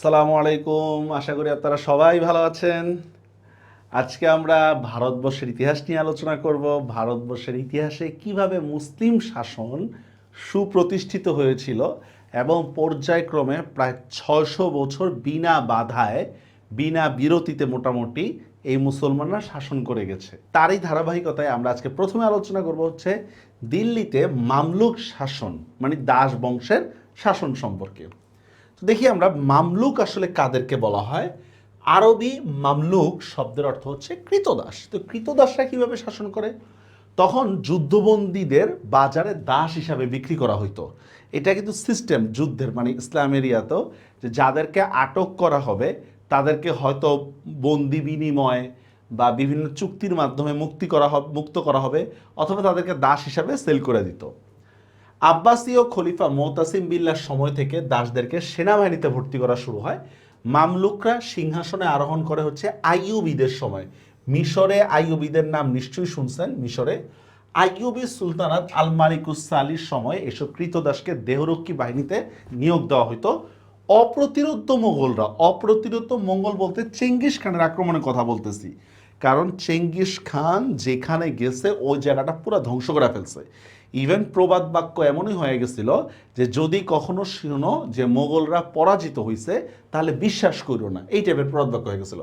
আসসালামু আলাইকুম। আশা করি আপনারা সবাই ভালো আছেন। আজকে আমরা ভারতবর্ষের ইতিহাস নিয়ে আলোচনা করব। ভারতবর্ষের ইতিহাসে কীভাবে মুসলিম শাসন সুপ্রতিষ্ঠিত হয়েছিল এবং পর্যায়ক্রমে প্রায় ছয়শো বছর বিনা বাধায়, বিনা বিরতিতে মোটামুটি এই মুসলমানরা শাসন করে গেছে। তারই ধারাবাহিকতায় আমরা আজকে প্রথমে আলোচনা করব হচ্ছে দিল্লিতে মামলুক শাসন মানে দাস বংশের শাসন সম্পর্কে। তো দেখি আমরা মামলুক আসলে কাদেরকে বলা হয়? আরবি মামলুক শব্দের অর্থ হচ্ছে কৃতদাস। তো কৃতদাসরা কীভাবে শাসন করে? তখন যুদ্ধবন্দীদের বাজারে দাস হিসাবে বিক্রি করা হইতো। এটা কিন্তু সিস্টেম যুদ্ধের মানে ইসলামের ইয়াতেও যে যাদেরকে আটক করা হবে, তাদেরকে হয়তো বন্দি বিনিময় বা বিভিন্ন চুক্তির মাধ্যমে মুক্তি করা হবে, মুক্ত করা হবে, অথবা তাদেরকে দাস হিসাবে সেল করে দিত। আব্বাসীয় খলিফা মোতাসিম বিল্লার সময় থেকে দাসদেরকে সেনাবাহিনীতে ভর্তি করা শুরু হয়। মামলুকরা সিংহাসনে আরোহণ করে হচ্ছে আইয়ুবিদের সময়। মিশরে আইয়ুবিদের নাম নিশ্চয়ই শুনছেন, মিশরে। আইয়ুবি সুলতানাত আল মালিকুস সালির সময় এসব কৃতদাসকে দেহরক্ষী বাহিনীতে নিয়োগ দেওয়া হতো অপ্রতিরোধ মোগলরা অপ্রতিরোধ মঙ্গল বলতে চেঙ্গিস খানের আক্রমণের কথা বলতেছি। কারণ চেঙ্গিস খান যেখানে গেছে, ওই জায়গাটা পুরো ধ্বংস করে ফেলছে। ইভেন প্রবাদ বাক্য এমনই হয়ে গেছিল যে যদি কখনো শুনো যে মোগলরা পরাজিত হয়েছে তাহলে বিশ্বাস করো না। এই টাইপের প্রবাদ বাক্য হয়ে গেছিল।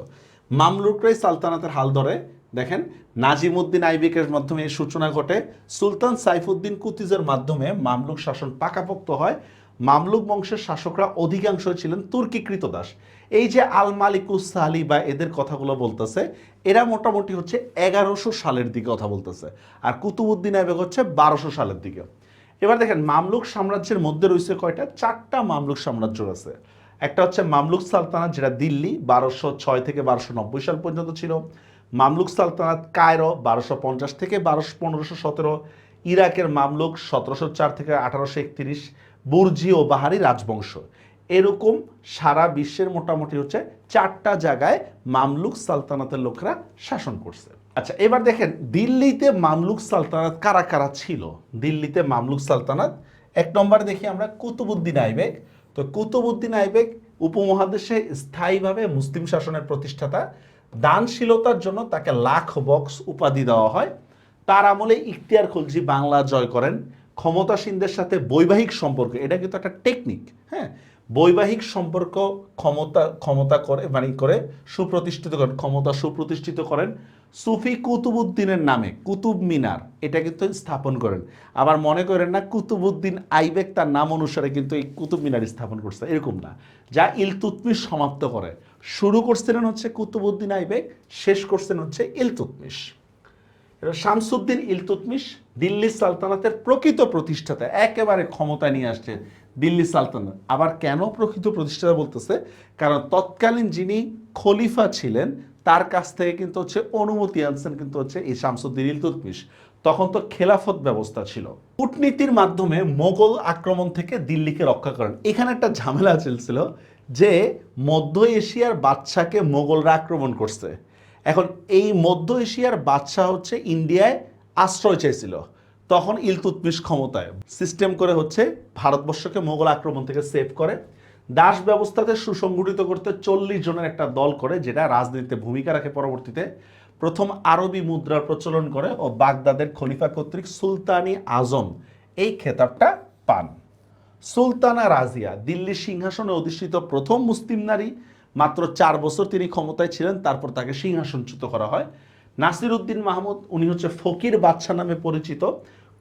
মামলুকরাই সালতানাতের হাল ধরে, দেখেন, নাজিমুদ্দিন আইবিকের মাধ্যমে এই সূচনা ঘটে। সুলতান সাইফুদ্দিন কুতিজের মাধ্যমে মামলুক শাসন পাকাপোক্ত হয়। মামলুক বংশের শাসকরা অধিকাংশ ছিলেন তুর্কি কৃতদাস এই যে আল মালিকুস সালি বা এদের কথাগুলো বলতেছে, এরা মোটামুটি হচ্ছে এগারোশো সালের দিকে কথা বলতেছে আর কুতুবুদ্দিন আইবেক হচ্ছে বারোশো সালের দিকে। এবার দেখেন, মামলুক সাম্রাজ্যের মধ্যে রয়েছে কয়টা? চারটা মামলুক সাম্রাজ্য আছে একটা হচ্ছে মামলুক সালতানাত, যেটা দিল্লি বারোশো ছয় থেকে বারোশো নব্বই সাল পর্যন্ত ছিল। মামলুক সালতানাত কায়রো বারোশো পঞ্চাশ থেকে বারোশো পনেরোশো সতেরো। ইরাকের মামলুক সতেরোশো চার থেকে আঠারোশো একত্রিশ। বুর্জি ও বাহারি রাজবংশ। এরকম সারা বিশ্বের মোটামুটি হচ্ছে চারটা জায়গায় মামলুক সালতানাতের লোকরা শাসন করছে। আচ্ছা এবার দেখেন, দিল্লিতে মামলুক সালতানাত কারা কারা ছিল? দিল্লিতে মামলুক সালতানাত, এক নম্বরে দেখি আমরা কুতুবুদ্দিন আইবেক তো কুতুবুদ্দিন আইবেক উপমহাদেশে স্থায়ীভাবে মুসলিম শাসনের প্রতিষ্ঠাতা। দানশীলতার জন্য তাকে লাখ বক্স উপাধি দেওয়া হয়। তার আমলে ইখতিয়ার খলজি বাংলা জয় করেন। ক্ষমতাসীনদের সাথে বৈবাহিক সম্পর্ক, এটা কিন্তু একটা টেকনিক হ্যাঁ? বৈবাহিক সম্পর্ক ক্ষমতা ক্ষমতা করে মানে করে, সুপ্রতিষ্ঠিত করেন, ক্ষমতা সুপ্রতিষ্ঠিত করেন সুফি কুতুবুদ্দিনের নামে, কুতুব মিনার, এটা কিন্তু স্থাপন করেন। আবার মনে করেন না, কুতুবুদ্দিন আইবেক তার নাম অনুসারে কিন্তু এই কুতুব মিনার স্থাপন করছে, এরকম না। যা ইলতুতমিশ সমাপ্ত করে। শুরু করছিলেন হচ্ছে কুতুবুদ্দিন আইবেক, শেষ করছেন হচ্ছে ইলতুতমিশ। শামসুদ্দিন ইলতুতমিশ দিল্লি সালতানাতের প্রকৃত প্রতিষ্ঠাতা, একেবারে ক্ষমতা নিয়ে আসছে দিল্লি সালতানাত। আবার কেন প্রকৃত প্রতিষ্ঠাতা বলতেছে? কারণ তৎকালীন যিনি খলিফা ছিলেন, তার কাছ থেকে কিন্তু হচ্ছে অনুমতি আনছেন কিন্তু হচ্ছে এই শামসুদ্দিন ইলতুতমিশ। তখন তো খেলাফত ব্যবস্থা ছিল। কূটনীতির মাধ্যমে মোগল আক্রমণ থেকে দিল্লিকে রক্ষা করেন। এখানে একটা ঝামেলা চলছিল যে মধ্য এশিয়ার বাচ্চাকে মোগলরা আক্রমণ করছে। এখন এই মধ্য এশিয়ার বাদশা হচ্ছে ইন্ডিয়ায় আশ্রয় চাইছিল। তখন ইলতুতমিশ ক্ষমতায়। সিস্টেম করে হচ্ছে ভারতবর্ষকে মোগল আক্রমণ থেকে সেভ করে। দাস ব্যবস্থাতে সুসংগঠিত করতে চল্লিশ জনের একটা দল করে, যেটা রাজনীতিতে ভূমিকা রাখে পরবর্তীতে। প্রথম আরবি মুদ্রার প্রচলন করে ও বাগদাদের খলিফা কর্তৃক সুলতানি আজম এই খেতাবটা পান। সুলতানা রাজিয়া দিল্লির সিংহাসনে অধিষ্ঠিত প্রথম মুসলিম নারী। মাত্র চার বছর তিনি ক্ষমতায় ছিলেন, তারপর তাকে সিংহাসনচ্যুত করা হয়। নাসির উদ্দিন মাহমুদ, উনি হচ্ছে ফকির বাদশা নামে পরিচিত।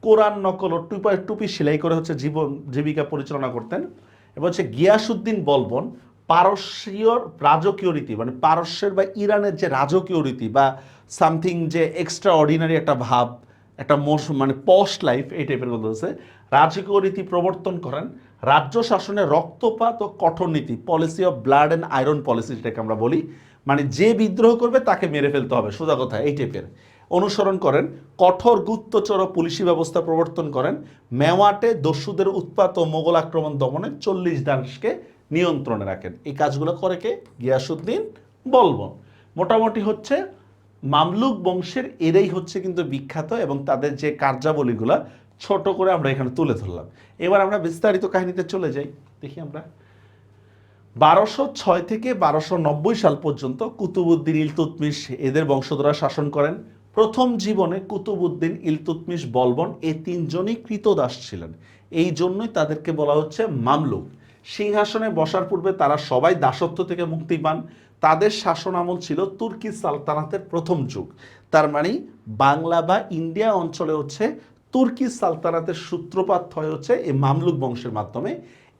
কোরআন নকল ও টুপা, টুপি সেলাই করে হচ্ছে জীবন, জীবিকা পরিচালনা করতেন। এবং হচ্ছে গিয়াসুদ্দিন বলবন পারস্যীয় রাজকীয় রীতি মানে পারস্যের বা ইরানের যে রাজকীয় রীতি বা সামথিং যে এক্সট্রা অর্ডিনারি একটা ভাব, একটা মোস মানে পস্ট লাইফ এই টাইপের কথা হচ্ছে রাজকীয় রীতি প্রবর্তন করেন। রাজ্য শাসনে রক্তপাত ও কঠোর নীতি policy of blood and iron policy যেটাকে আমরা বলি। মানে যে বিদ্রোহ করবে তাকে মেরে ফেলতে হবে, সোজা কথা, এই টাইপের অনুসরণ করেন, কঠোর গুপ্তচর পুলিশি ব্যবস্থা প্রবর্তন করেন, মেওয়াটে দস্যুদের উৎপাত ও মোগল আক্রমণ দমনে চল্লিশ দাসকে নিয়ন্ত্রণে রাখেন। এই কাজগুলো করে কে? গিয়াসুদ্দিন বলবন। মোটামুটি হচ্ছে মামলুক বংশের এরাই হচ্ছে কিন্তু বিখ্যাত এবং তাদের যে কার্যাবলীগুলা ছোট করে আমরা এখানে তুলে ধরলাম। এবার আমরা বিস্তারিত কাহিনীতে চলে যাই। দেখি আমরা বারোশো ছয় থেকে বারোশো নব্বই সাল পর্যন্ত কুতুবুদ্দিন ইলতুতমিশ এদের বংশধরা শাসন করেন। প্রথম জীবনে কুতুবুদ্দিন ইলতুতমিশ বলবন এই তিনজনই কৃতদাস ছিলেন। এই জন্যই তাদেরকে বলা হচ্ছে মামলুক। সিংহাসনে বসার পূর্বে তারা সবাই দাসত্ব থেকে মুক্তি পান। তাদের শাসন আমল ছিল তুর্কি সালতানাতের প্রথম যুগ। তার মানে বাংলা বা ইন্ডিয়া অঞ্চলে হচ্ছে তুর্কি সালতানাতের সূত্রপাত হয় হচ্ছে এই মামলুক বংশের মাধ্যমে।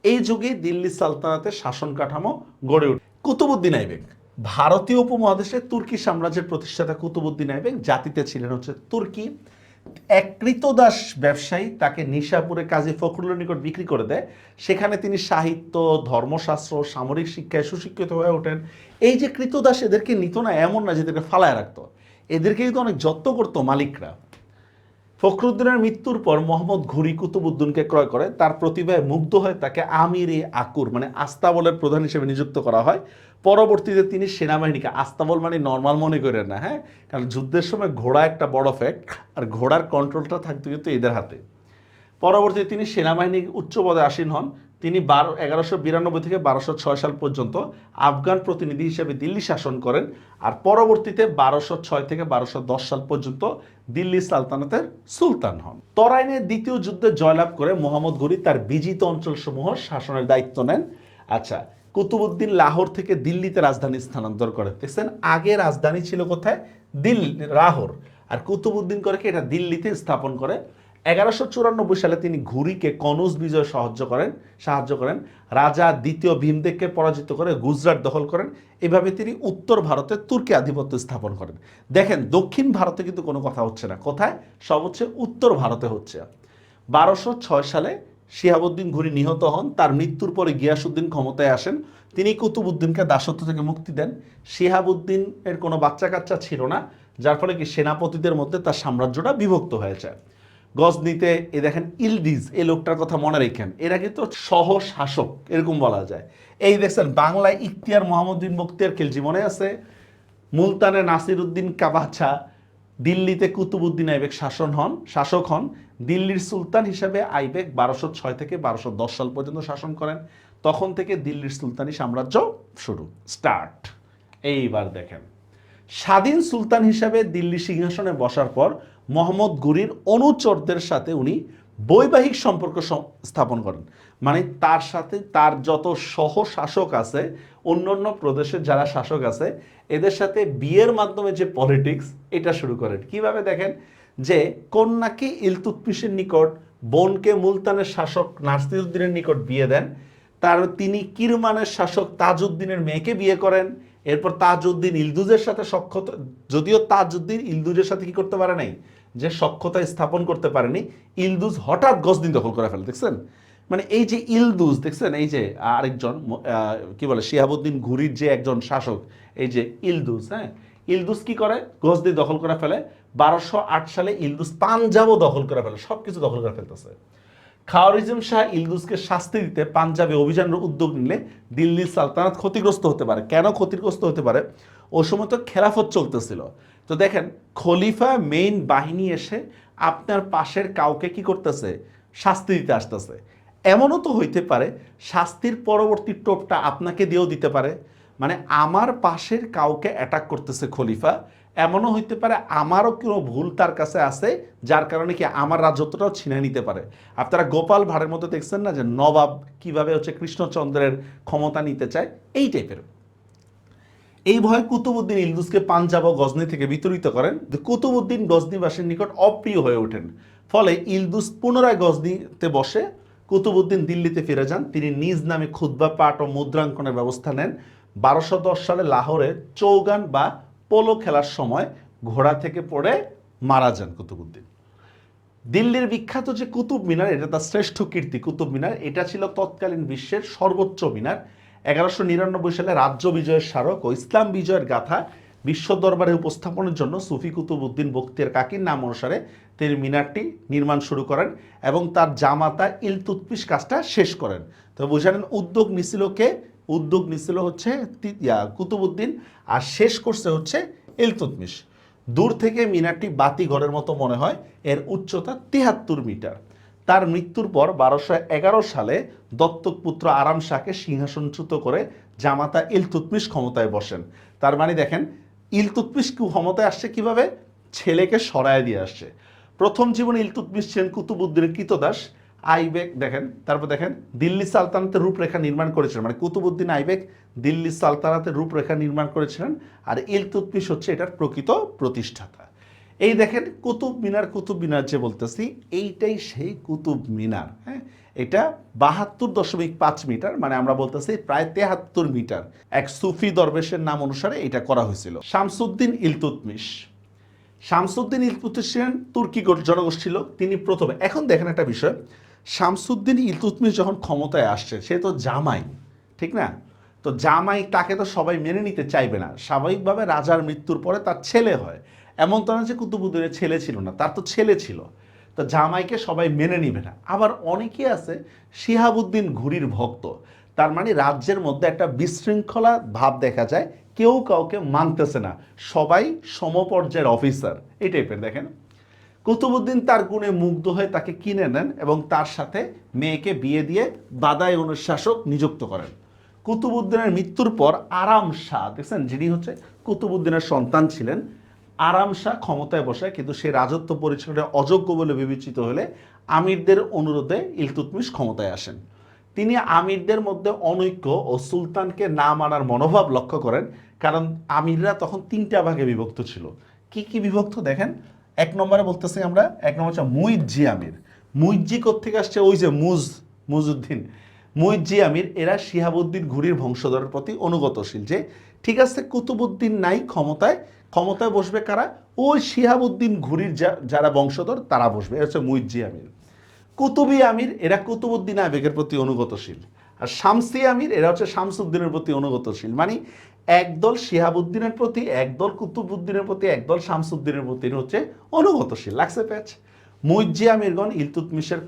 এই যুগে দিল্লি সালতানাতের শাসন কাঠামো গড়ে ওঠে কুতুবুদ্দিন আইবেক ভারতীয় উপমহাদেশে তুর্কি সাম্রাজ্যের প্রতিষ্ঠাতা কুতুবুদ্দিন আইবেক জাতিতে ছিলেন হচ্ছে তুর্কি। এক কৃতদাস ব্যবসায়ী তাকে নিশাপুরে কাজী ফখরুলের নিকট বিক্রি করে দেয়। সেখানে তিনি সাহিত্য, ধর্মশাস্ত্র, সামরিক শিক্ষায় সুশিক্ষিত হয়ে ওঠেন। এই যে কৃতদাস এদেরকে নিত না, এমন না যে এদেরকে ফালায় রাখতো। এদেরকে কিন্তু অনেক যত্ন করতো মালিকরা। ফখরুদ্দিনের মৃত্যুর পর মোহাম্মদ ঘুরি কুতুবুদ্দিনকে ক্রয় করে। তার প্রতিভায় মুগ্ধ হয়ে তাকে আমির এ আকুর মানে আস্তাবলের প্রধান হিসেবে নিযুক্ত করা হয়। পরবর্তীতে তিনি সেনাবাহিনীকে আস্তাবল মানে নর্মাল মনে করেন না হ্যাঁ? কারণ যুদ্ধের সময় ঘোড়া একটা বড় ফ্যাক্ট আর ঘোড়ার কন্ট্রোলটা থাকতে কিন্তু এদের হাতে। পরবর্তীতে তিনি সেনাবাহিনী উচ্চ পদে আসীন হন। তিনি বারো, এগারোশো বিরানব্বই থেকে বারোশো ছয় সাল পর্যন্ত আফগান প্রতিনিধি হিসেবে দিল্লি শাসন করেন আর পরবর্তীতে বারোশো ছয় থেকে বারোশো দশ সাল পর্যন্ত দিল্লি সালতানাতের সুলতান হন। তরাইনের দ্বিতীয় যুদ্ধে জয়লাভ করে মোহাম্মদ ঘুরি তার বিজিত অঞ্চলসমূহ শাসনের দায়িত্ব নেন। আচ্ছা কুতুবুদ্দিন লাহোর থেকে দিল্লিতে রাজধানী স্থানান্তর করে। দেখছেন, আগে রাজধানী ছিল কোথায়? দিল্লি লাহোর আর কুতুবুদ্দিন করে কি এটা দিল্লিতে স্থাপন করে? এগারোশো চুরানব্বই সালে তিনি ঘুরিকে কনৌজ বিজয় সাহায্য করেন সাহায্য করেন, রাজা দ্বিতীয় ভীমদেবকে পরাজিত করে গুজরাট দখল করেন। এভাবে তিনি উত্তর ভারতে তুর্কি আধিপত্য স্থাপন করেন। দেখেন, দক্ষিণ ভারতে কিন্তু কোনো কথা হচ্ছে না। কোথায়? সব হচ্ছে উত্তর ভারতে হচ্ছে। বারোশো ছয় সালে শিহাবুদ্দিন ঘুরি নিহত হন, তার মৃত্যুর পরে গিয়াসুদ্দিন ক্ষমতায় আসেন। তিনি কুতুবুদ্দিনকে দাসত্ব থেকে মুক্তি দেন। শিহাবুদ্দিন এর কোনো বাচ্চা কাচ্চা ছিল না, যার ফলে কি সেনাপতিদের মধ্যে তার সাম্রাজ্যটা বিভক্ত হয়েছে। গজনিতে এ দেখেন ইলদিজ এই লোকটার কথা মনে রেখেন। এরা কিন্তু সহ শাসক এরকম বলা যায়। এই দেখছেন, বাংলায় ইখতিয়ার মোহাম্মদিন বক্তিয়ার খিলজি মনে আছে? মুলতানে নাসির উদ্দিন কাবাছা দিল্লিতে কুতুবুদ্দিন আইবেক শাসন হন, শাসক হন। দিল্লির সুলতান হিসাবে আইবেক বারোশো ছয় থেকে বারোশো দশ সাল পর্যন্ত শাসন করেন। তখন থেকে দিল্লির সুলতানি সাম্রাজ্য শুরু, স্টার্ট। এইবার দেখেন, স্বাধীন সুলতান হিসাবে দিল্লি সিংহাসনে বসার পর মোহাম্মদ গুরির অনুচরদের সাথে উনি বৈবাহিক সম্পর্ক স্থাপন করেন। মানে তার সাথে তার যত সহ শাসক আছে অন্য অন্য প্রদেশের যারা শাসক আছে, এদের সাথে বিয়ের মাধ্যমে যে পলিটিক্স এটা শুরু করেন। কীভাবে দেখেন? যে কন্যাকে ইলতুৎমিশের নিকট, বোনকে মুলতানের শাসক নাসিরুদ্দিনের নিকট বিয়ে দেন। তার তিনি কিরমানের শাসক তাজউদ্দিনের মেয়েকে বিয়ে করেন। এরপর তাজউদ্দিন ইলদুজের সাথে সক্ষত যদিও তাজউদ্দিন ইলদুজের সাথে কি করতে পারে নাই? যে সক্ষতা স্থাপন করতে পারেনি, ইলদুজ হঠাৎ গজদিন দখল করে ফেলে, দেখছেন? মানে এই যে ইলদুজ, দেখছেন? এই যে আরেকজন কি বলে, শিহাবুদ্দিন ঘুরির যে একজন শাসক, এই যে ইলদুজ হ্যাঁ? ইলদুজ কি করে? গজদি দখল করে ফেলে। বারোশো আট সালে ইলদুজ পাঞ্জাবও দখল করে ফেলে সব কিছু দখল করে ফেলতেছে। খাওয়ারিজম শাহ ইলদুসকে শাস্তি দিতে পাঞ্জাবে অভিযানের উদ্যোগ নিলে দিল্লির সালতানাত ক্ষতিগ্রস্ত হতে পারে। কেন ক্ষতিগ্রস্ত হতে পারে? ও সময় তো খেলাফত চলতেছিল। তো দেখেন খলিফা মেইন বাহিনী এসে আপনার পাশের কাউকে কি করতেছে? শাস্তি দিতে আসতেছে। এমনও তো হইতে পারে, শাস্তির পরবর্তী টোপটা আপনাকে দিয়েও দিতে পারে। মানে আমার পাশের কাউকে অ্যাটাক করতেছে খলিফা, এমনও হইতে পারে আমারও কোনো ভুল তার কাছে আছে, যার কারণে কি আমার রাজত্বটাও ছিনে নিতে পারে। আপনারা গোপাল ভাঁড়ের মধ্যে দেখছেন না যে নবাব কীভাবে হচ্ছে কৃষ্ণচন্দ্রের ক্ষমতা নিতে চায়? এই টাইপের এই ভয়ে কুতুবুদ্দিন ইলদুসকে পাঞ্জাব ও গজনি থেকে বিতরিত করেন। কুতুবুদ্দিন গজনিবাসীর নিকট অপ্রিয় হয়ে ওঠেন। ফলে ইলদুস পুনরায় গজনিতে বসে কুতুবুদ্দিন দিল্লিতে ফিরে যান। তিনি নিজ নামে খুদ্া পাঠ ও মুদ্রাঙ্কনের ব্যবস্থা নেন। বারোশো দশ সালে লাহোরে চৌগান বা পোলো খেলার সময় ঘোড়া থেকে পড়ে মারা যান কুতুবুদ্দিন। দিল্লির বিখ্যাত যে কুতুব মিনার, এটা তার শ্রেষ্ঠ কীর্তি। কুতুব মিনার, এটা ছিল তৎকালীন বিশ্বের সর্বোচ্চ মিনার। এগারোশো নিরানব্বই সালে রাজ্য বিজয়ের স্মারক ও ইসলাম বিজয়ের গাথা বিশ্ব দরবারে উপস্থাপনের জন্য সুফি কুতুবউদ্দিন বক্তিয়ার কাকির নাম অনুসারে তিনি মিনারটি নির্মাণ শুরু করেন এবং তার জামাতা ইলতুৎমিশ কাজটা শেষ করেন। তো বুঝালেন উদ্যোগ নিছিল কে? উদ্যোগ নিছিল হচ্ছে ইয়া, আর শেষ করছে হচ্ছে ইলতুৎমিস দূর থেকে মিনারটি বাতি ঘরের মতো মনে হয় এর উচ্চতা তিহাত্তর মিটার। তার মৃত্যুর পর বারোশো এগারো সালে দত্তক পুত্র আরাম শাহকে সিংহাসনচ্যুত করে জামাতা ইলতুতমিশ ক্ষমতায় বসেন। তার মানে দেখেন ইলতুতমিশ ক্ষমতায় আসছে কীভাবে? ছেলেকে সরায় দিয়ে আসছে। প্রথম জীবনে ইলতুতমিশ ছিলেন কুতুবুদ্দিনের কৃতদাস আইবেক, দেখেন, তারপর দেখেন, দিল্লি সালতানাতের রূপরেখা নির্মাণ করেছিলেন। মানে কুতুবুদ্দিন আইবেক দিল্লি সালতানাতের রূপরেখা নির্মাণ করেছিলেন, আর ইলতুতমিশ হচ্ছে এটার প্রকৃত প্রতিষ্ঠাতা। এই দেখেন কুতুব মিনার কুতুব মিনার যে বলতেছি, এইটাই সেই কুতুব মিনার হ্যাঁ? এটা বাহাত্তর দশমিক পাঁচ মিটার মানে আমরা বলতেছি প্রায় তেহাত্তর মিটার। এক সুফি দরবেশের নাম অনুসারে এটা করা হয়েছিল। শামসুদ্দিন ইলতুতমিশ। শামসুদ্দিন ইলতুতমিশ ছিলেন তুর্কি জনগোষ্ঠীর লোক, তিনি প্রথমে, এখন দেখেন একটা বিষয়, শামসুদ্দিন ইলতুতমিশ যখন ক্ষমতায় আসছে, সে তো জামাই, ঠিক না? তো জামাই তাকে তো সবাই মেনে নিতে চাইবে না। স্বাভাবিকভাবে রাজার মৃত্যুর পরে তার ছেলে হয়। এমন তো না যে কুতুবুদ্দিনের ছেলে ছিল না, তার তো ছেলে ছিল। তা জামাইকে সবাই মেনে নিবে না। আবার অনেকে আছে, শিহাবুদ্দিন ঘুরির ভক্ত, তার মানে রাজ্যের মধ্যে একটা বিশৃঙ্খলা ভাব দেখা যায়, কেউ কাউকে মানতেছে না। সবাই সমপর্যায়ের অফিসার এই টাইপের দেখেন। কুতুবুদ্দিন তার গুণে মুগ্ধ হয়ে তাকে কিনে নেন এবং তার সাথে মেয়েকে বিয়ে দিয়ে বাদাই অনুশাসক নিযুক্ত করেন। কুতুবুদ্দিনের মৃত্যুর পর আরাম শাহ দেখছেন, যিনি হচ্ছে কুতুবুদ্দিনের সন্তান ছিলেন আরাম শাহ ক্ষমতায় বসে কিন্তু সে রাজত্ব পরিচালনা অযোগ্য বলে বিবেচিত হলে আমিরদের অনুরোধে ইলতুতমিশ ক্ষমতায় আসেন। তিনি আমিরদের মধ্যে অনৈক্য ও সুলতানকে না মানার মনোভাব লক্ষ্য করেন, কারণ আমিররা তখন তিনটা ভাগে বিভক্ত ছিল। কি কি বিভক্ত দেখেন? এক নম্বরে বলতেছি আমরা, এক নম্বর হচ্ছে মুইজ্জি আমির। মুইজ্জি থেকে আসছে? ওই যে মুজ, মুজুদ্দিন। মুইজ্জি আমির, এরা শিহাবুদ্দিন ঘুরির বংশধরের প্রতি অনুগতশীল যে ঠিক আছে, কুতুবুদ্দিন নাই ক্ষমতায় ক্ষমতায় বসবে কারা? ওই শিহাবুদ্দিন ঘুরির যারা বংশধর, তারা বসবে। হচ্ছে মুইজি আমির। কুতুবি আমির, এরা কুতুবুদ্দিন আবেগের প্রতি অনুগতশীল। আর শামসি আমির, এরা হচ্ছে শামসুদ্দিনের প্রতি অনুগতশীল। মানে একদল শিহাবুদ্দিনের প্রতি, একদল কুতুবুদ্দিনের প্রতি, একদল শামসুদ্দিনের প্রতি হচ্ছে অনুগতশীল। লাগছে প্যাচ। মুইজ্জি আমিরগণ ইলতুতমিশের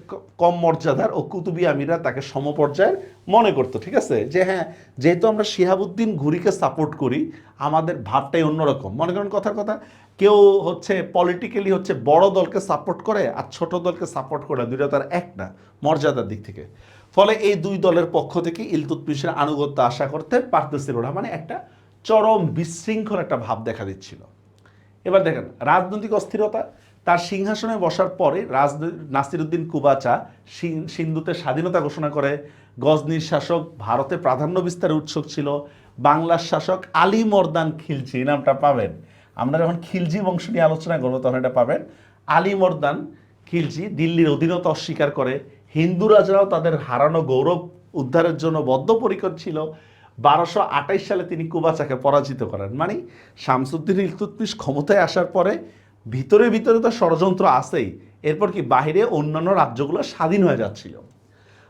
কম মর্যাদার ও কুতুবি আমিররা তাকে সমপর্যায়ের মনে করতো, ঠিক আছে? যে হ্যাঁ যেহেতু আমরা শিহাবুদ্দিন ঘুরিকে সাপোর্ট করি, আমাদের ভাবটাই অন্যরকম। মনে করেন কথার কথা, কেউ হচ্ছে পলিটিক্যালি হচ্ছে বড় দলকে সাপোর্ট করে আর ছোট দলকে সাপোর্ট করে দুইটা তার এক না, মর্যাদার দিক থেকে। ফলে এই দুই দলের পক্ষ থেকে ইলতুতমিশের আনুগত্য আশা করতে পারতেছিল না মানে একটা চরম বিশৃঙ্খল একটা ভাব দেখা দিচ্ছিল। এবার দেখেন, রাজনৈতিক অস্থিরতা তার সিংহাসনে বসার পরে রাজ নাসিরুদ্দিন কুবাচা সিন- সিন্ধুতে স্বাধীনতা ঘোষণা করে। গজনির শাসক ভারতে প্রাধান্য বিস্তারের উৎসুক ছিল। বাংলার শাসক আলী মর্দান খিলজি নামটা পাবেন। আমরা যখন খিলজি বংশ নিয়ে আলোচনা করব, তখন এটা পাবেন। আলী মর্দান খিলজি দিল্লির অধীনতা অস্বীকার করে। হিন্দু রাজারাও তাদের হারানো গৌরব উদ্ধারের জন্য বদ্ধপরিকর ছিল। বারোশো আঠাইশ সালে তিনি কুবাচাকে পরাজিত করেন। মানে শামসুদ্দিন ইলতুতমিশ ক্ষমতায় আসার পরে ভিতরে ভিতরে তো ষড়যন্ত্র আছেই। এরপর কি বাইরে অন্যান্য রাজ্যগুলো স্বাধীন হয়ে যাচ্ছিল।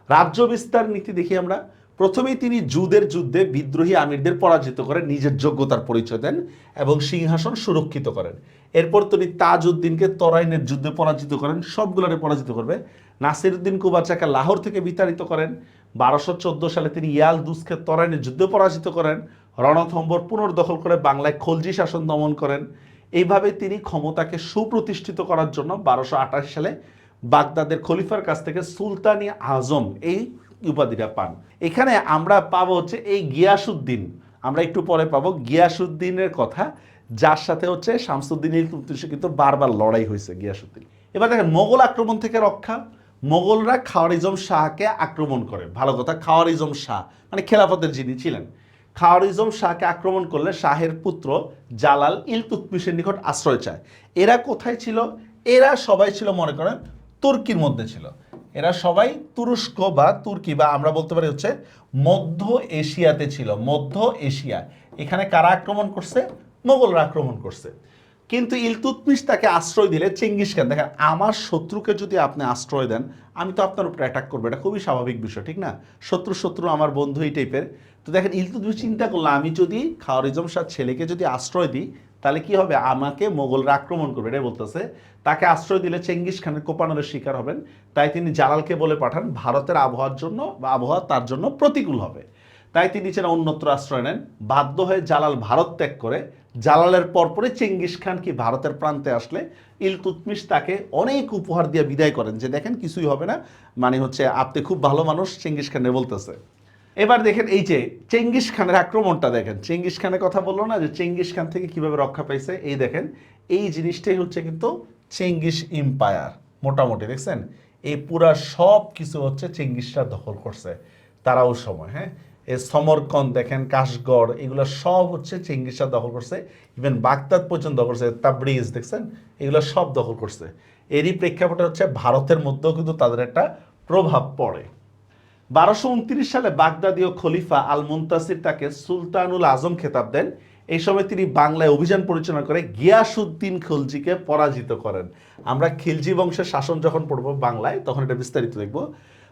রাজ্য বিস্তার নীতি দেখি আমরা। প্রথমেই তিনি জুদের যুদ্ধে বিদ্রোহী আমিরদের পরাজিত করে নিজের যোগ্যতার পরিচয় দেন এবং সিংহাসন সুরক্ষিত করেন। এরপর তিনি তাজউদ্দিনকে তরাইনের যুদ্ধে পরাজিত করেন, সবগুলোরে পরাজিত করবে। নাসিরউদ্দিন কুবাচাকে লাহোর থেকে বিতাড়িত করেন। বারোশো চোদ্দ সালে তিনি ইয়াল দুসকে তরাইনের যুদ্ধে পরাজিত করেন। রণথম্বর পুনর্দখল করে বাংলায় খলজি শাসন দমন করেন। এইভাবে তিনি ক্ষমতাকে সুপ্রতিষ্ঠিত করার জন্য বারোশো সালে বাগদাদের খলিফার কাছ থেকে সুলতানি আজম এই উপাধিটা পান। এখানে আমরা পাবো হচ্ছে এই গিয়াসুদ্দিন আমরা একটু পরে পাবো গিয়াসুদ্দিনের কথা, যার সাথে হচ্ছে শামসুদ্দিন ইলতুতমিশের কিন্তু বারবার লড়াই হয়েছে গিয়াসুদ্দিন এবার দেখেন, মোগল আক্রমণ থেকে রক্ষা। মোগলরা খাওয়ারিজম শাহকে আক্রমণ করে। ভালো কথা, খাওয়ারিজম শাহ মানে খেলাফতের যিনি ছিলেন। খাওয়ারিজম শাহকে আক্রমণ করলে শাহের পুত্র জালাল ইলতুতমিশের নিকট আশ্রয় চায়। এরা কোথায় ছিল? এরা সবাই ছিল, মনে করেন, তুর্কির মধ্যে ছিল। এরা সবাই তুরস্ক বা তুর্কি বা আমরা বলতে পারি হচ্ছে মধ্য এশিয়াতে ছিল, মধ্য এশিয়া। এখানে কারা আক্রমণ করছে? মোগলরা আক্রমণ করছে। কিন্তু ইলতুতমিশ তাকে আশ্রয় দিলে চেঙ্গিস খান, দেখেন, আমার শত্রুকে যদি আপনি আশ্রয় দেন, আমি তো আপনার উপরে অ্যাটাক করব, এটা খুবই স্বাভাবিক বিষয়, ঠিক না? শত্রু শত্রু আমার বন্ধু এই টাইপের তো দেখেন ইলতুতমিশ চিন্তা করল, আমি যদি খাওয়ারিজম শাহ ছেলেকে যদি আশ্রয় দিই, তাহলে কি হবে? আমাকে মোগলরা আক্রমণ করবে, এটাই বলতেছে। তাকে আশ্রয় দিলে চেঙ্গিস খানের কোপানোর শিকার হবেন। তাই তিনি জালালকে বলে পাঠান, ভারতের আবহাওয়ার জন্য বা আবহাওয়া তার জন্য প্রতিকূল হবে। তাই তিনি সেটা অন্যত্র আশ্রয় নেন। বাধ্য হয়ে জালাল ভারত ত্যাগ করে, জালালের পরপরে চেঙ্গিস খান কি ভারতের প্রান্তে আসলে ইলতুতমিশ তাকে অনেক উপহার দিয়ে বিদায় করেন। যে দেখেন, কিছুই হবে না। মানে হচ্ছে, আপনি খুব ভালো মানুষ, চেঙ্গিস খানের বলতেছে। এবার দেখেন এই যে চেঙ্গিস খানের আক্রমণটা দেখেন। চেঙ্গিস খানের কথা বলল না যে চেঙ্গিস খান থেকে কীভাবে রক্ষা পাইছে? এই দেখেন, এই জিনিসটাই হচ্ছে কিন্তু চেঙ্গিস এম্পায়ার মোটামুটি, দেখছেন? এই পুরা সব কিছু হচ্ছে চেঙ্গিসরা দখল করছে তারাও সময় হ্যাঁ? এই সমরকন দেখেন, কাশগড়, এগুলো সব হচ্ছে চেঙ্গিসরা দখল করছে। ইভেন বাগদাদ পর্যন্ত দখল করছে, তাবরিজ, দেখছেন? এগুলো সব দখল করছে। এরই প্রেক্ষাপটে হচ্ছে ভারতের মধ্যেও কিন্তু তাদের একটা প্রভাব পড়ে। বারোশো উনত্রিশ সালে বাগদাদীয় খলিফা আল মুন্তাসির তাকে সুলতানুল আজম খেতাব দেন। এই সময় তিনি বাংলায় অভিযান পরিচালনা করে গিয়াসুদ্দিন খলজিকে পরাজিত করেন। আমরা খিলজি বংশের শাসন যখন পড়ব বাংলায়, তখন এটা বিস্তারিত দেখব।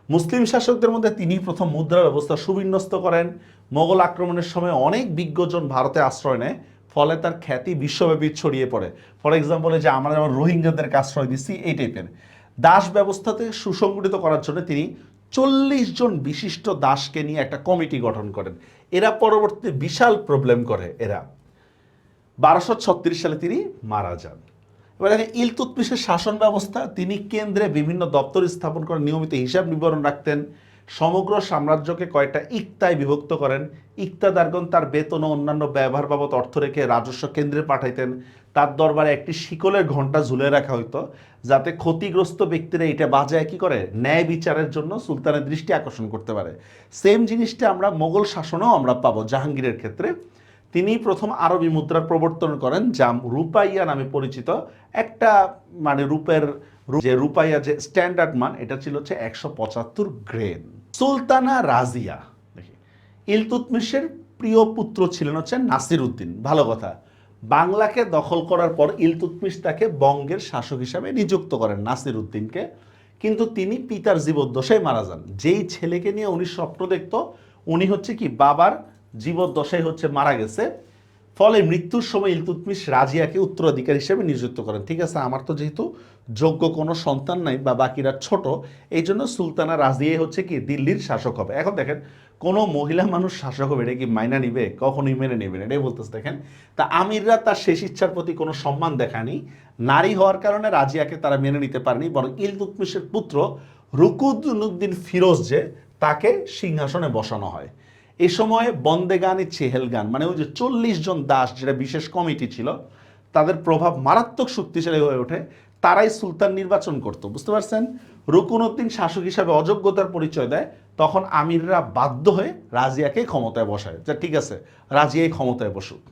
মুসলিম শাসকদের মধ্যে তিনি প্রথম মুদ্রা ব্যবস্থা সুবিন্যস্ত করেন। মোগল আক্রমণের সময় অনেক বিজ্ঞজন ভারতে আশ্রয় নেয়, ফলে তার খ্যাতি বিশ্বব্যাপী ছড়িয়ে পড়ে। ফর এক্সাম্পল যে আমরা যেমন রোহিঙ্গাদেরকে আশ্রয় দিচ্ছি এই টাইপের দাস ব্যবস্থাতে সুসংগঠিত করার জন্য তিনি চল্লিশ জন বিশিষ্ট দাসকে নিয়ে একটা কমিটি গঠন করেন। এরা পরবর্তীতে বিশাল প্রবলেম করে এরা। বারোশো ছত্রিশ সালে তিনি মারা যান। এবার দেখেন, ইলতুৎমিশের শাসন ব্যবস্থা, তিনি কেন্দ্রে বিভিন্ন দপ্তর স্থাপন করে নিয়মিত হিসাব বিবরণ রাখতেন। সমগ্র সাম্রাজ্যকে কয়েকটা ইকতায় বিভক্ত করেন। ইকতাদারগণ তার বেতন ও অন্যান্য ব্যবহার বাবদ অর্থ রেখে রাজস্ব কেন্দ্রে পাঠাইতেন। তার দরবারে একটি শিকলের ঘণ্টা ঝুলে রাখা হতো যাতে ক্ষতিগ্রস্ত ব্যক্তিরা এটা বাজায় কি করে? ন্যায় বিচারের জন্য সুলতানের দৃষ্টি আকর্ষণ করতে পারে। সেম জিনিসটা আমরা মোগল শাসনেও আমরা পাবো জাহাঙ্গীরের ক্ষেত্রে। তিনি প্রথম আরবি মুদ্রার প্রবর্তন করেন, যা রূপাইয়া নামে পরিচিত। একটা মানে রূপের রূপ- যে রূপাইয়া যে স্ট্যান্ডার্ড মান, এটা ছিল হচ্ছে একশো পঁচাত্তর গ্রেন। সুলতানা রাজিয়া, দেখি, ইলতুৎমিশের প্রিয় পুত্র ছিলেন হচ্ছে নাসির উদ্দিন ভালো কথা, বাংলাকে দখল করার পর ইলতুতমিশ তাকে বঙ্গের শাসক হিসাবে নিযুক্ত করেন নাসির উদ্দিনকে কিন্তু তিনি পিতার জীবদ্দশায় মারা যান। যেই ছেলেকে নিয়ে উনি স্বপ্ন দেখত, উনি হচ্ছে কি, বাবার জীবদ্দশায় হচ্ছে মারা গেছে। ফলে মৃত্যুর সময় ইলতুৎমিশ রাজিয়াকে উত্তরাধিকার হিসেবে নিযুক্ত করেন। ঠিক আছে, আমার তো যেহেতু যোগ্য কোনো সন্তান নাই বা বাকিরা ছোট এই জন্য সুলতানা রাজিয়া হচ্ছে কি দিল্লির শাসক হবে। এখন দেখেন, কোনো মহিলা মানুষ শাসক হবে, এটা কি মাইনা নিবে? কখনোই মেনে নেবে এটাই বলতেছে। দেখেন, তা আমিররা তার শেষ ইচ্ছার প্রতি কোনো সম্মান দেখায়নি। নারী হওয়ার কারণে রাজিয়াকে তারা মেনে নিতে পারেনি, বরং ইলতুৎমিশের পুত্র রুকুদ্দিন ফিরোজ যে, তাকে সিংহাসনে বসানো হয়। এই সময় চেহেল গান মানে ওই যে চল্লিশ জন দাস যেটা বিশেষ কমিটি ছিল, তাদের প্রভাব মারাত্মক শক্তিশালী হয়ে ওঠে, তারাই সুলতান নির্বাচন করত, বুঝতে পারছেন? রুকুনুদ্দিন শাসক হিসাবে অযোগ্যতার পরিচয় দেয়, তখন আমিররা বাধ্য হয়ে রাজিয়াকে ক্ষমতায় বসায়। যা ঠিক আছে, রাজিয়াই ক্ষমতায় বসুক।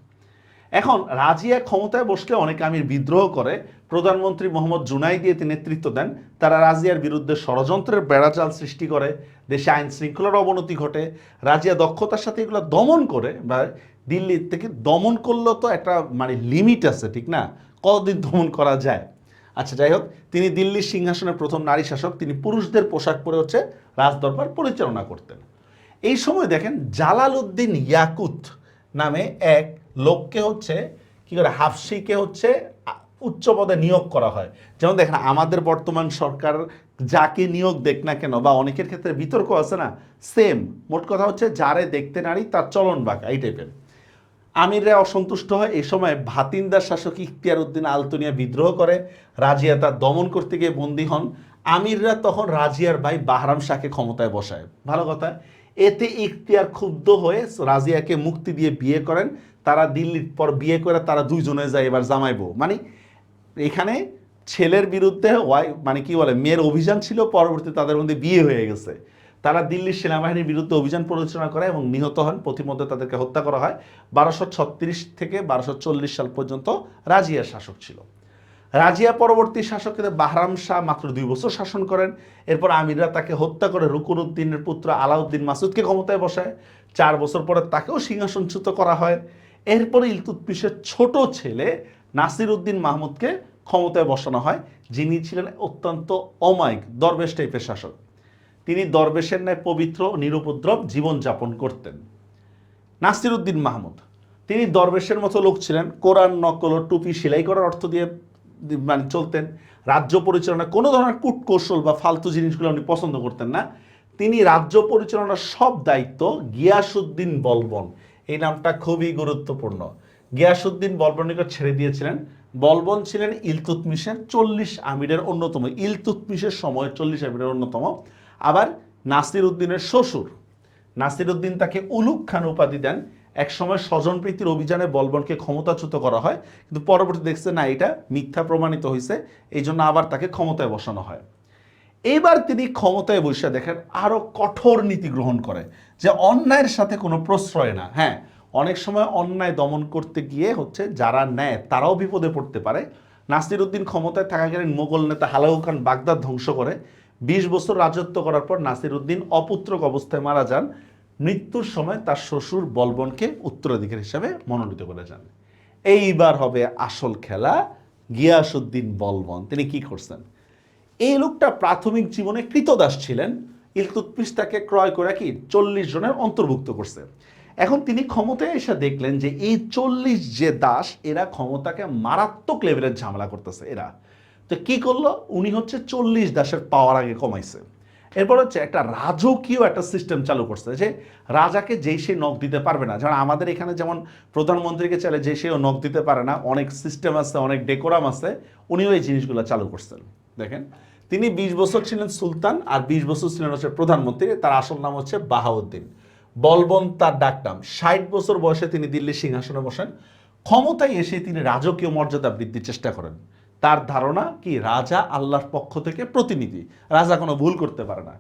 এখন রাজিয়া ক্ষমতায় বসলে অনেক আমির বিদ্রোহ করে প্রধানমন্ত্রী মোহাম্মদ জুনাই দিয়ে তিনি নেতৃত্ব দেন। তারা রাজিয়ার বিরুদ্ধে ষড়যন্ত্রের বেড়াজাল সৃষ্টি করে, দেশে আইন শৃঙ্খলার অবনতি ঘটে, রাজিয়া দক্ষতার সাথে এগুলো দমন করে, বা দিল্লি থেকে দমন করলেও তো একটা মানে লিমিট আছে, ঠিক না? কতদিন দমন করা যায়? আচ্ছা যাই হোক, তিনি দিল্লির সিংহাসনের প্রথম নারী শাসক, তিনি পুরুষদের পোশাক পরে হচ্ছে রাজদরবার পরিচালনা করতেন। এই সময় দেখেন, জালালউদ্দিন ইয়াকুত নামে এক লোককে হচ্ছে, কি করে হাফসিকে হচ্ছে উচ্চ পদে নিয়োগ করা হয়। যেমন দেখেন, আমাদের বর্তমান সরকার যাকে নিয়োগ দেখ না কেন, বা অনেকের ক্ষেত্রে বিতর্ক আছে না সেম মোট কথা হচ্ছে, যারে দেখতে নারী, তার চলন বাঁকা, এই টাইপের আমিররা অসন্তুষ্ট হয় এই সময় ভাতিন্দার শাসক ইখতিয়ার উদ্দিন আলতুনিয়া বিদ্রোহ করে, রাজিয়া তার দমন করতে গিয়ে বন্দী হন। আমিররা তখন রাজিয়ার ভাই বাহরাম শাহকে ক্ষমতায় বসায়। ভালো কথা, এতে ইখতিয়ার ক্ষুব্ধ হয়ে রাজিয়াকে মুক্তি দিয়ে বিয়ে করেন। তারা দিল্লির পর বিয়ে করে, তারা দুইজনে যায় এবার জামাইবো মানে এখানে ছেলের বিরুদ্ধে ওয়াই মানে কি বলে, মেয়ের অভিযান ছিল পরবর্তী তাদের মধ্যে বিয়ে হয়ে গেছে। তারা দিল্লির সেনাবাহিনীর বিরুদ্ধে অভিযান পরিচালনা করে এবং নিহত হন। প্রতিমধ্যে তাদেরকে হত্যা করা হয়। বারোশো ছত্রিশ থেকে বারোশো চল্লিশ সাল পর্যন্ত রাজিয়ার শাসক ছিল। রাজিয়া পরবর্তী শাসকের বাহরাম শাহ মাত্র দুই বছর শাসন করেন। এরপর আমিররা তাকে হত্যা করে রুকুনুদ্দিনের পুত্র আলাউদ্দিন মাসুদকে ক্ষমতায় বসায়। চার বছর পরে তাকেও সিংহাসনচ্যুত করা হয়। এরপরে ইলতুৎমিশের ছোট ছেলে নাসির উদ্দিন মাহমুদকে ক্ষমতায় বসানো হয়, যিনি ছিলেন অত্যন্ত অমায়িক দরবেশ টাইপের শাসক। তিনি দরবেশের ন্যায় পবিত্র নিরুপদ্রব জীবনযাপন করতেন। নাসির উদ্দিন মাহমুদ, তিনি দরবেশের মতো লোক ছিলেন, কোরআন, নকল টুপি সেলাই করার অর্থ দিয়ে মানে চলতেন। রাজ্য পরিচালনা কোনো ধরনের কূটকৌশল বা ফালতু জিনিসগুলো উনি পছন্দ করতেন না। তিনি রাজ্য পরিচালনার সব দায়িত্ব গিয়াসুদ্দিন বলবন। এই নামটা খুবই গুরুত্বপূর্ণ। গিয়াসুদ্দিন বলবন নিকট ছেড়ে দিয়েছিলেন। বলবন ছিলেন ইলতুৎমিশের চল্লিশ আমিরের অন্যতম। ইলতুৎমিশের সময় চল্লিশ আমিরের অন্যতম। আবার নাসির উদ্দিনের শ্বশুর। নাসিরুদ্দিন তাকে উলুক খান উপাধি দেন। একসময় স্বজনপ্রীতির অভিযানে বলবনকে ক্ষমতাচ্যুত করা হয়। কিন্তু পরবর্তী দেখছে, না, এটা মিথ্যা প্রমাণিত হয়েছে এই জন্য আবার তাকে ক্ষমতায় বসানো হয়। এইবার তিনি ক্ষমতায় বসে দেখেন, আরও কঠোর নীতি গ্রহণ করে, যে অন্যায়ের সাথে কোনো প্রশ্রয় না। হ্যাঁ অনেক সময় অন্যায় দমন করতে গিয়ে হচ্ছে যারা নেয়, তারাও বিপদে পড়তে পারে। নাসির উদ্দিন ক্ষমতায় থাকাকালীন মোগল নেতা হালাউ খান বাগদাদ ধ্বংস করে। বিশ বছর রাজত্ব করার পর নাসির উদ্দিন অপুত্রক অবস্থায় মারা যান। মৃত্যুর সময় তার শ্বশুর বলবনকে উত্তরাধিকার হিসাবে মনোনীত করে যান। এইবার হবে আসল খেলা গিয়াসুদ্দিন বলবন। তিনি কি করছেন? এই লোকটা প্রাথমিক জীবনে কৃতদাস ছিলেন। ইলতুৎমিশ তাকে ক্রয় করে কি চল্লিশ জনের অন্তর্ভুক্ত করছে। এখন তিনি ক্ষমতায় এসে দেখলেন যে এই চল্লিশ যে দাস, এরা ক্ষমতাকে মারাত্মক লেভেলের ঝামেলা করতেছে, এরা। তো কি করল? উনি হচ্ছে চল্লিশ দাসের পাওয়ার আগে কমাইছে। এরপর হচ্ছে একটা রাজকীয় একটা সিস্টেম চালু করছে যে রাজাকে যেই সে নখ দিতে পারবে না, যেমন আমাদের এখানে যেমন প্রধানমন্ত্রীকে চাইলে যে সেও নখ দিতে পারে না, অনেক সিস্টেম আছে, অনেক ডেকোরাম আছে, উনিও এই জিনিসগুলো চালু করছেন। দেখেন, তিনি বিশ বছর ছিলেন সুলতান আর বিশ বছর ছিলেন হচ্ছে প্রধানমন্ত্রী, তার আসল নাম হচ্ছে বাহাউদ্দিন। বলবন তার ডাকনাম ষাট বছর বয়সে তিনি দিল্লির সিংহাসনে বসেন। ক্ষমতায় এসে তিনি রাজকীয় মর্যাদা বৃদ্ধির চেষ্টা করেন। তার ধারণা কি, রাজা আল্লাহর পক্ষ থেকে প্রতিনিধি। রাজা কোনো ভুল করতে পারে না।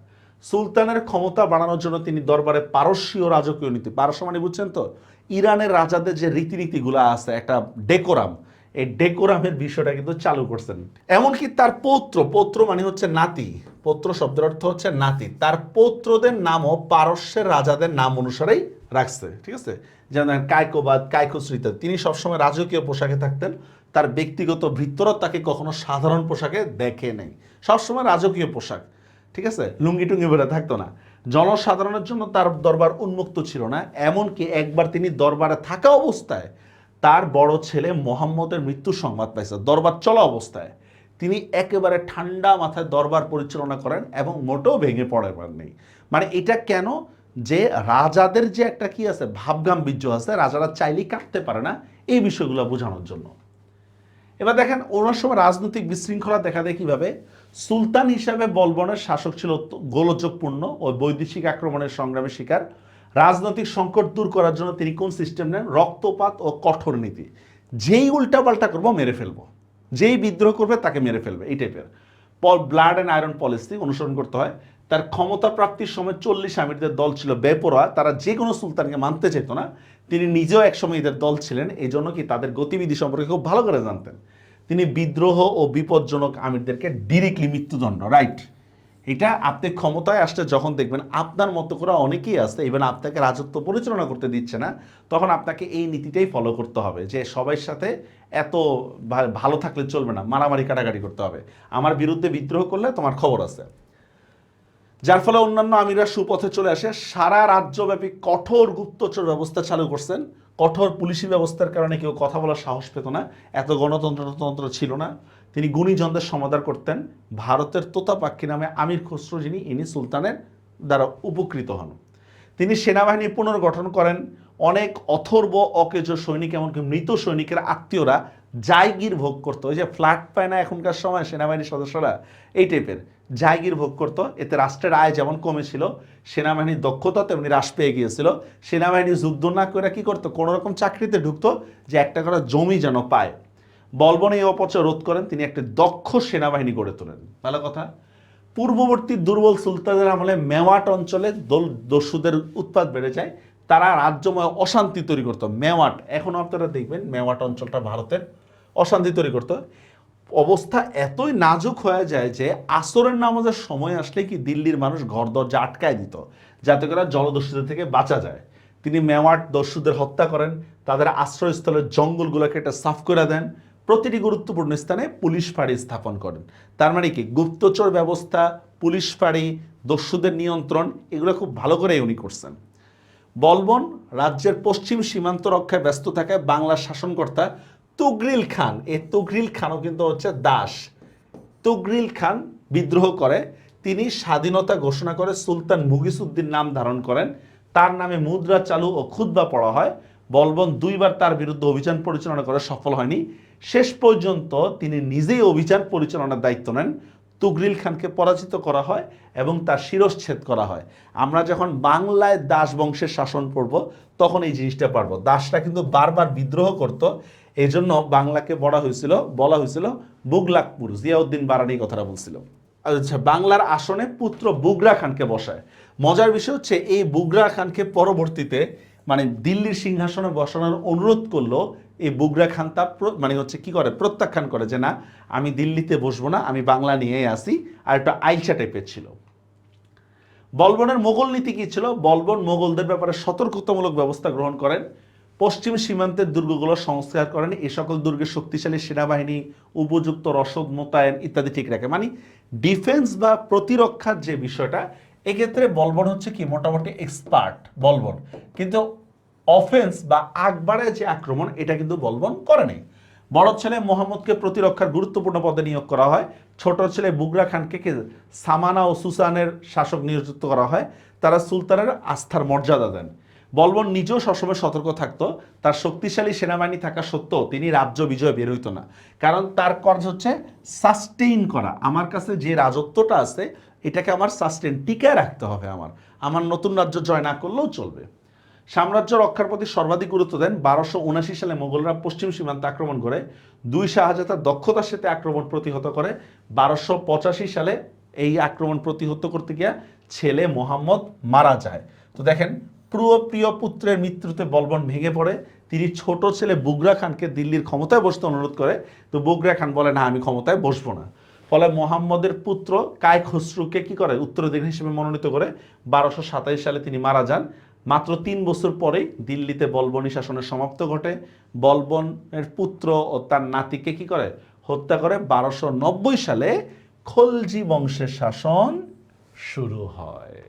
সুলতানের ক্ষমতা বাড়ানোর জন্য তিনি দরবারে পারস্যীয় রাজকীয় নীতি পারস্য মানে বুঝছেন তো? ইরানের রাজাদের যে রীতিনীতিগুলো আছে, একটা ডেকোরাম এই ডেকোরামের বিষয়টা কিন্তু চালু করছেন। এমনকি তার পৌত্র পৌত্র মানে হচ্ছে নাতি। পৌত্র শব্দের অর্থ হচ্ছে নাতি। তার পৌত্রদের নামও পারস্যের রাজাদের নাম অনুসারেই রাখছে, ঠিক আছে? যেমন কায়কোবাদ কায়কোশ্রিত তিনি সবসময় রাজকীয় পোশাকে থাকতেন, তার ব্যক্তিগত ভৃত্যরা তাকে কখনো সাধারণ পোশাকে দেখে নেই। সবসময় রাজকীয় পোশাক, ঠিক আছে? লুঙ্গি টুঙ্গি বেড়ে থাকতো না। জনসাধারণের জন্য তার দরবার উন্মুক্ত ছিল না। এমনকি একবার তিনি দরবারে থাকা অবস্থায় তার বড় ছেলে মোহাম্মদের মৃত্যুর সংবাদ পাইছে। দরবার চলা অবস্থায় তিনি একেবারে ঠান্ডা মাথায় দরবার পরিচালনা করেন এবং মোটেও ভেঙে পড়াবার নেই মানে এটা কেন? যে রাজাদের যে একটা কি আছে ভাবগাম্বীর্য আছে, রাজারা চাইলেই কাটতে পারে না এই বিষয়গুলো বোঝানোর জন্য। এবার দেখেন ওনার সময় রাজনৈতিক বিশৃঙ্খলা দেখা দেয় কীভাবে? সুলতান হিসাবে বলবনের শাসক ছিল গোলযোগপূর্ণ ও বৈদেশিক আক্রমণের সংগ্রামের শিকার। রাজনৈতিক সংকট দূর করার জন্য তিনি কোন সিস্টেম নেন? রক্তপাত ও কঠোর নীতি। যেই উল্টাপাল্টা করব, মেরে ফেলব। যেই বিদ্রোহ করবে, তাকে মেরে ফেলবে। এই টাইপের ব্লাড অ্যান্ড আয়রন পলিসি অনুসরণ করতে হয়। তার ক্ষমতা প্রাপ্তির সময় চল্লিশ আমিরদের দল ছিল বেপরোয়া। তারা যে কোনো সুলতানকে মানতে চেত না। তিনি নিজেও একসময় এদের দল ছিলেন। এই জন্য কি তাদের গতিবিধি সম্পর্কে খুব ভালো করে জানতেন। তিনি বিদ্রোহ ও বিপজ্জনক আমিরদেরকে ডিরেক্টলি মৃত্যুদণ্ড রাইট এটা আপনি ক্ষমতায় আসতে যখন দেখবেন আপনার মতো করে অনেকেই আছে ইভেন আপনাকে রাজত্ব পরিচালনা করতে দিচ্ছে না, তখন আপনাকে এই নীতিটাই ফলো করতে হবে যে সবার সাথে এত ভালো থাকলে চলবে না, মারামারি কাটাকাটি করতে হবে। আমার বিরুদ্ধে বিদ্রোহ করলে তোমার খবর আছে। যার ফলে অন্যান্য আমিরা সুপথে চলে আসে, সারা রাজ্যব্যাপী কঠোর গুপ্তচর ব্যবস্থা চালু করছেন। কঠোর পুলিশি ব্যবস্থার কারণে কেউ কথা বলার সাহস পেত না, এত গণতন্ত্র ছিল না। তিনি গুণীজনদের সমাদার করতেন। ভারতের তোতা পাক্ষী নামে আমির খসরু যিনি, ইনি সুলতানের দ্বারা উপকৃত হন। তিনি সেনাবাহিনী পুনর্গঠন করেন। অনেক অথর্ব অকেজ সৈনিক এমনকি মৃত সৈনিকের আত্মীয়রা জায়গির ভোগ করতো। ওই যে ফ্ল্যাট পায় না এখনকার সময় সেনাবাহিনীর সদস্যরা, এই টাইপের জায়গির ভোগ করতো। এতে রাষ্ট্রের আয় যেমন কমেছিল, সেনাবাহিনীর দক্ষতা তেমনি হ্রাস পেয়ে গিয়েছিল। সেনাবাহিনী যুদ্ধ না করে কি করতো? কোনো রকম চাকরিতে ঢুকতো যে একটা করে জমি যেন পায়। বলবন এই অপচয় রোধ করেন, তিনি একটি দক্ষ সেনাবাহিনী গড়ে তোলেন। ভালো কথা। পূর্ববর্তী দুর্বল সুলতানের আমলে মেওয়াট অঞ্চলে দস্যুদের উৎপাদ বেড়ে যায়, তারা রাজ্যময় অশান্তি তৈরি করতো। মেওয়াট এখনও আপনারা দেখবেন, মেওয়াট অঞ্চলটা ভারতের অশান্তি তৈরি করতো। অবস্থা এতই নাজুক হয়ে যায় যে আসরের নামাজের সময় আসলে কি দিল্লির মানুষ ঘর দরজা আটকায় দিত, যাতে করে জলদস্যুদের থেকে বাঁচা যায়। তিনি মেওয়াট দস্যুদের হত্যা করেন, তাদের আশ্রয়স্থলের জঙ্গলগুলোকে একটা সাফ করে দেন প্রতিটি গুরুত্বপূর্ণ স্থানে পুলিশ ফাঁড়ি স্থাপন করেন। তার মানে কি? গুপ্তচর ব্যবস্থা, পুলিশ ফাঁড়ি, দস্যুদের নিয়ন্ত্রণ, এগুলো খুব ভালো করে উনি করছেন। বলবন রাজ্যের পশ্চিম সীমান্ত রক্ষায় ব্যস্ত থাকায় বাংলার শাসনকর্তা তুগরিল খান এই তুগরিল খানও কিন্তু হচ্ছে দাস। তুগরিল খান বিদ্রোহ করে, তিনি স্বাধীনতা ঘোষণা করে সুলতান মুগিসুদ্দিন নাম ধারণ করেন। তার নামে মুদ্রা চালু ও খুদ্া পড়া হয়। বলবন দুইবার তার বিরুদ্ধে অভিযান পরিচালনা করে সফল হয়নি। শেষ পর্যন্ত তিনি নিজেই অভিযান পরিচালনার দায়িত্ব নেন। তুগরিল খানকে পরাজিত করা হয় এবং তার শিরশ্ছেদ করা হয়। আমরা যখন বাংলায় দাস বংশের শাসন পড়ব তখন এই জিনিসটা পারব। দাসরা কিন্তু বারবার বিদ্রোহ করত। এই জন্য বাংলাকে বলা হয়েছিল বলা হয়েছিল বুগলাকপুর জিয়াউদ্দিন বারানি কথাটা বলছিল। আচ্ছা বাংলার আসনে পুত্র বুগরা খানকে বসায়। মজার বিষয় হচ্ছে, এই বুগরা খানকে পরবর্তীতে মানে দিল্লির সিংহাসনে বসানোর অনুরোধ করল এই বুগরা খান তা মানে হচ্ছে কি করে, প্রত্যাখ্যান করে যে না, আমি দিল্লিতে বসবো না, আমি বাংলা নিয়েই আসি, আর একটা আইসা টাইপের ছিল। বলবনের মোগল নীতি কি ছিল? বলবন মোগলদের ব্যাপারে সতর্কতামূলক ব্যবস্থা গ্রহণ করেন, পশ্চিম সীমান্তের দুর্গগুলো সংস্কার করেন, এই সকল দুর্গের শক্তিশালী সেনাবাহিনী, উপযুক্ত রসদ মোতায়েন ইত্যাদি ঠিক রাখে। মানে ডিফেন্স বা প্রতিরক্ষার যে বিষয়টা, এক্ষেত্রে বলবন হচ্ছে কি, মোটামুটি এক্সপার্ট বলবন। কিন্তু অফেন্স বা আকবারে যে আক্রমণ, এটা কিন্তু বলবন করে করেনি বড় ছেলে মোহাম্মদকে প্রতিরক্ষার গুরুত্বপূর্ণ পদে নিয়োগ করা হয়। ছোট ছেলে বুগরা খানকে সামানা ও সুসানের শাসক নিয়োজিত করা হয়। তারা সুলতানের আস্থার মর্যাদা দেন। বলবন নিজেও সবসময় সতর্ক থাকতো। তার শক্তিশালী সেনাবাহিনী থাকা সত্ত্বেও তিনি রাজ্য বিজয় বের না। কারণ তার কাজ হচ্ছে সাস্টেইন করা। আমার কাছে যে রাজত্বটা আছে, এটাকে আমার সাস্টেন টিকায় রাখতে হবে আমার। আমার নতুন রাজ্য জয় না করলেও চলবে। সাম্রাজ্য রক্ষার প্রতি সর্বাধিক গুরুত্ব দেন বারোশো উনাশি সালে মোগলরা পশ্চিম সীমান্তে আক্রমণ করে। দুই শাহজাদার দক্ষতার সাথে আক্রমণ প্রতিহত করে। বারোশো পঁচাশি সালে এই আক্রমণ প্রতিহত করতে গিয়া ছেলে মোহাম্মদ মারা যায়। তো দেখেন, প্রিয় প্রিয় পুত্রের মৃত্যুতে বলবন ভেঙে পড়ে। তিনি ছোট ছেলে বুগরা খানকে দিল্লির ক্ষমতায় বসতে অনুরোধ করে। তো বুগরা খান বলে, না, আমি ক্ষমতায় বসবো না। ফলে মোহাম্মদের পুত্র কায় খসরুকে কি করে? উত্তরাধিকারী হিসেবে মনোনীত করে বারোশো সালে তিনি মারা যান। মাত্র তিন বছর পরেই দিল্লিতে বলবনী শাসনের সমাপ্ত ঘটে। বলবনের পুত্র ও তার নাতিকে কি করে? হত্যা করে। বারোশো নব্বই সালে খলজি বংশের শাসন শুরু হয়।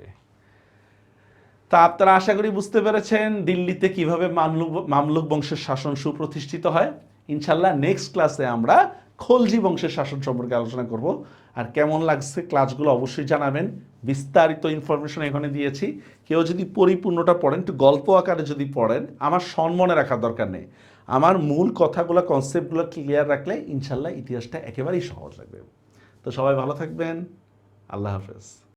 তা আপনারা আশা করি বুঝতে পেরেছেন দিল্লিতে কীভাবে মামলুক মামলুক বংশের শাসন সুপ্রতিষ্ঠিত হয়। ইনশাল্লাহ নেক্সট ক্লাসে আমরা খলজি বংশের শাসন সম্পর্কে আলোচনা করব। আর কেমন লাগছে ক্লাসগুলো অবশ্যই জানাবেন। বিস্তারিত ইনফরমেশন এখানে দিয়েছি। কেউ যদি পরিপূর্ণটা পড়েন, একটু গল্প আকারে যদি পড়েন, আমার সম্মনে রাখার দরকার নেই। আমার মূল কথাগুলো কনসেপ্টগুলো ক্লিয়ার রাখলে ইনশাল্লাহ ইতিহাসটা একেবারেই সহজ লাগবে। তো সবাই ভালো থাকবেন। আল্লাহ হাফেজ।